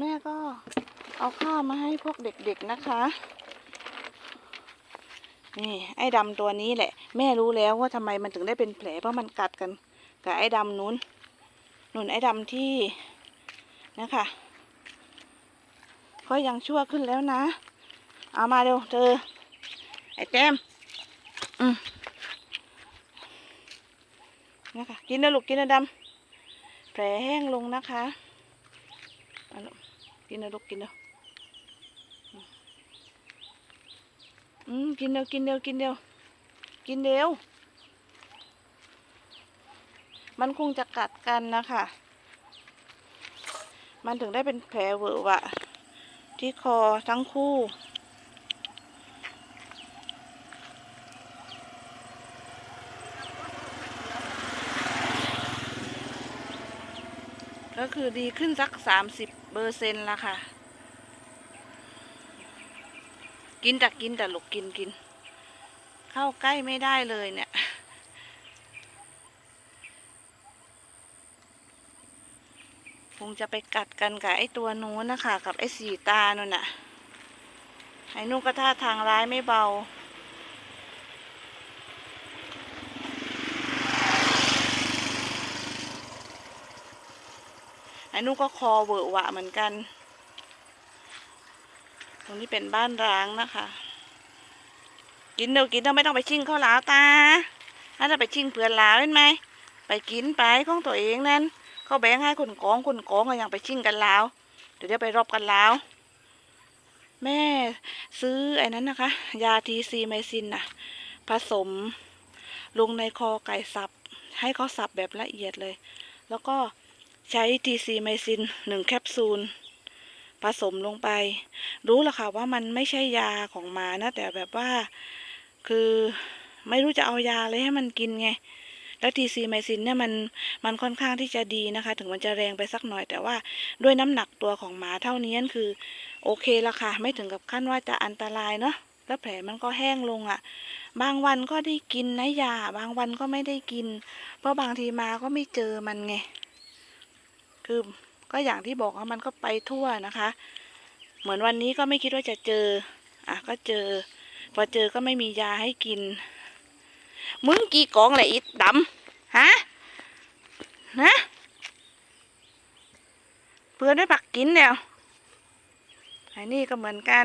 แม่ก็เอาข้าวมาให้พวกเด็กๆนะคะ นี่ไอ้ดำตัวนี้แหละ แม่รู้แล้วว่าทำไมมันถึงได้เป็นแผลเพราะมันกัดกันกับไอ้ดำนู้นนุ่นไอ้ดำที่นะคะก็ยังชั่วขึ้นแล้วนะ เอามาเร็วเธอ ไอ้แต้มอืมนะคะกินนะลูกกินนะดำแผลแห้งลงนะคะอาลูก กินนะลูกกินเร็วอืมกินเร็วกินเร็วกินเร็วกินเร็วมันคงจะกัดกันนะคะ มันถึงได้เป็นแผลเวอะวะ ที่คอทั้งคู่ก็คือดีขึ้นสักสามสิบ เปอร์เซ็นต์ละค่ะ กินแต่กินแต่ลูกกินกิน เข้าใกล้ไม่ได้เลยเนี่ย คงจะไปกัดกันกับไอ้ตัวนู้นนะคะ กับไอ้สีตานั่นน่ะ ไอ้นุ่นก็ท่าทางร้ายไม่เบา อ้นุก็คอเวอะหวะเหมือนกัน ตรงนี้เป็นบ้านร้างนะคะ กินเดี๋ยวกินเดี๋ยวไม่ต้องไปชิงข้าวหลาวตาถ้าจะไปชิงเพื่อนหลาวเห็นไหม ไปกินไปของตัวเองนั่น เขาแบ่งให้คนกองคนกองก็ยังไปชิงกันแล้วเดี๋ยวจะไปรอบกันแล้วแม่ซื้อไอ้นั้นนะคะ ยาทีซีไมซินน่ะ ผสมลงในคอไก่สับ ให้เขาสับแบบละเอียดเลย แล้วก็ ใช้ทีซีไมซินหนึ่งแคปซูล ผสมลงไป รู้แล้วค่ะว่ามันไม่ใช่ยาของหมานะ แต่แบบว่าคือไม่รู้จะเอายาเลยให้มันกินไง แล้วทีซีไมซินเนี่ยมันมันค่อนข้างที่จะดีนะคะ ถึงมันจะแรงไปสักหน่อย แต่ว่าด้วยน้ำหนักตัวของหมาเท่านี้นคือ โอเคละค่ะ ไม่ถึงกับขั้นว่าจะอันตรายเนาะแล้วแผลมันก็แห้งลงอะ่ะ บางวันก็ได้กินนะยา บางวันก็ไม่ได้กิน เพราะบางทีมาก็ไม่เจอมันไง คือก็อย่างที่บอกว่ามันก็ไปทั่วนะคะ เหมือนวันนี้ก็ไม่คิดว่าจะเจอ อะก็เจอ พอเจอก็ไม่มียาให้กิน มึงกี่กองแหละอีดำฮะนะเพื่อนได้ปักกินเดียวไอ้นี่ก็เหมือนกัน